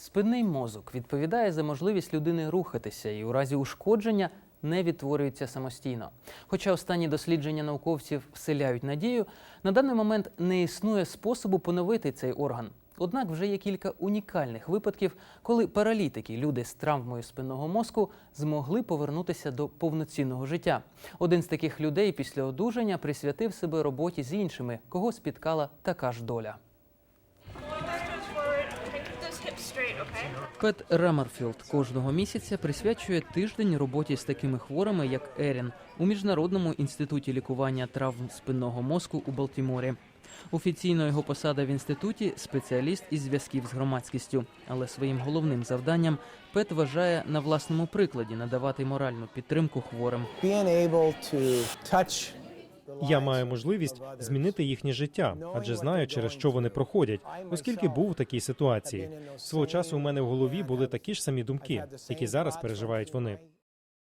Спинний мозок відповідає за можливість людини рухатися і у разі ушкодження не відтворюється самостійно. Хоча останні дослідження науковців вселяють надію, на даний момент не існує способу поновити цей орган. Однак вже є кілька унікальних випадків, коли паралітики, люди з травмою спинного мозку, змогли повернутися до повноцінного життя. Один з таких людей після одужання присвятив себе роботі з іншими, кого спіткала така ж доля. Пет Рамерфілд кожного місяця присвячує тиждень роботі з такими хворими, як Ерін, у міжнародному інституті лікування травм спинного мозку у Балтіморі. Офіційно його посада в інституті спеціаліст із зв'язків з громадськістю. Але своїм головним завданням Пет вважає на власному прикладі надавати моральну підтримку хворим. being able to touch Я маю можливість змінити їхнє життя, адже знаю, через що вони проходять, оскільки був у такій ситуації. Свого часу у мене в голові були такі ж самі думки, які зараз переживають вони.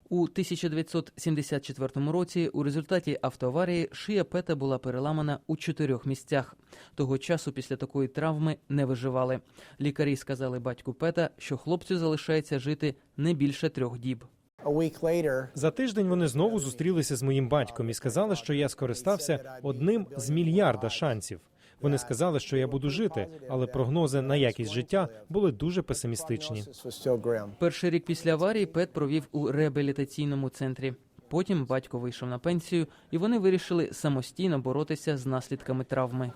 У 1974 році у результаті автоаварії шия Пета була переламана у чотирьох місцях. Того часу після такої травми не виживали. Лікарі сказали батьку Пета, що хлопцю залишається жити не більше трьох діб. A За тиждень вони знову зустрілися з моїм батьком і сказали, що я скористався одним з мільярда шансів. Вони сказали, що я буду жити, але прогнози на якість життя були дуже песимістичні. Перший рік після аварії Пет провів у реабілітаційному центрі. Потім батько вийшов на пенсію, і вони вирішили самостійно боротися з наслідками травми.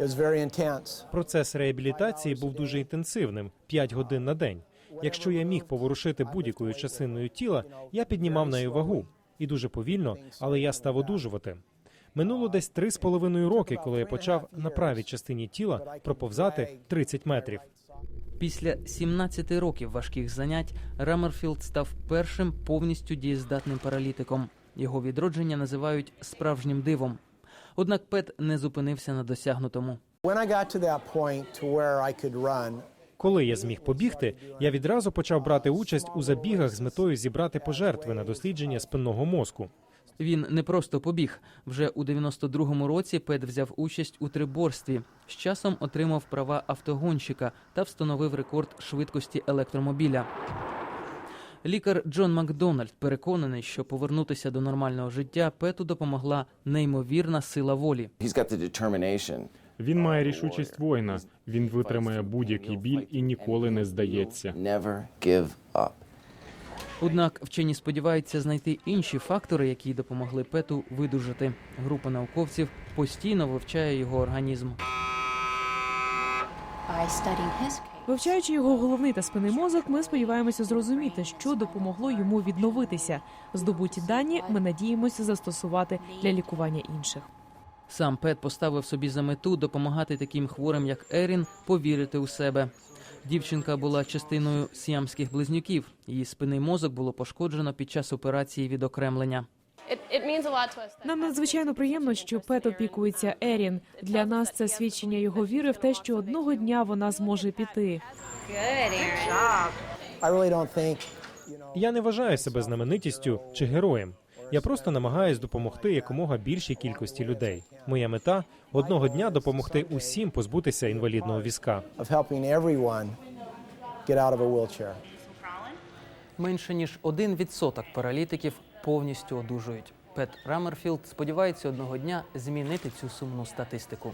Процес реабілітації був дуже інтенсивним 5 годин на день. Якщо я міг поворушити будь-якою частиною тіла, я піднімав нею вагу і дуже повільно, але я став одужувати. Минуло десь три з половиною роки, коли я почав на правій частині тіла проповзати 30 метрів. Після 17 років важких занять Рамерфілд став першим повністю дієздатним паралітиком. Його відродження називають справжнім дивом. Однак Пет не зупинився на досягнутому. When I got to that point to where I could run, Коли я зміг побігти, я відразу почав брати участь у забігах з метою зібрати пожертви на дослідження спинного мозку. Він не просто побіг. Вже у 92-му році Пет взяв участь у триборстві. З часом отримав права автогонщика та встановив рекорд швидкості електромобіля. Лікар Джон Макдональд переконаний, що повернутися до нормального життя Пету допомогла неймовірна сила волі. Він має рішучість воїна. Він витримає будь-який біль і ніколи не здається. Однак вчені сподіваються знайти інші фактори, які допомогли Пету видужати. Група науковців постійно вивчає його організм. Вивчаючи його головний та спинний мозок, ми сподіваємося зрозуміти, що допомогло йому відновитися. Здобуті дані ми надіємося застосувати для лікування інших. Сам Пет поставив собі за мету допомагати таким хворим, як Ерін, повірити у себе. Дівчинка була частиною сіамських близнюків. Її спинний мозок було пошкоджено під час операції відокремлення. Нам надзвичайно приємно, що Пет опікується Ерін. Для нас це свідчення його віри в те, що одного дня вона зможе піти. Я не вважаю себе знаменитістю чи героєм. Я просто намагаюсь допомогти якомога більшій кількості людей. Моя мета одного дня допомогти усім позбутися інвалідного візка. Менше ніж 1% паралітиків повністю одужують. Пет Рамерфілд сподівається одного дня змінити цю сумну статистику.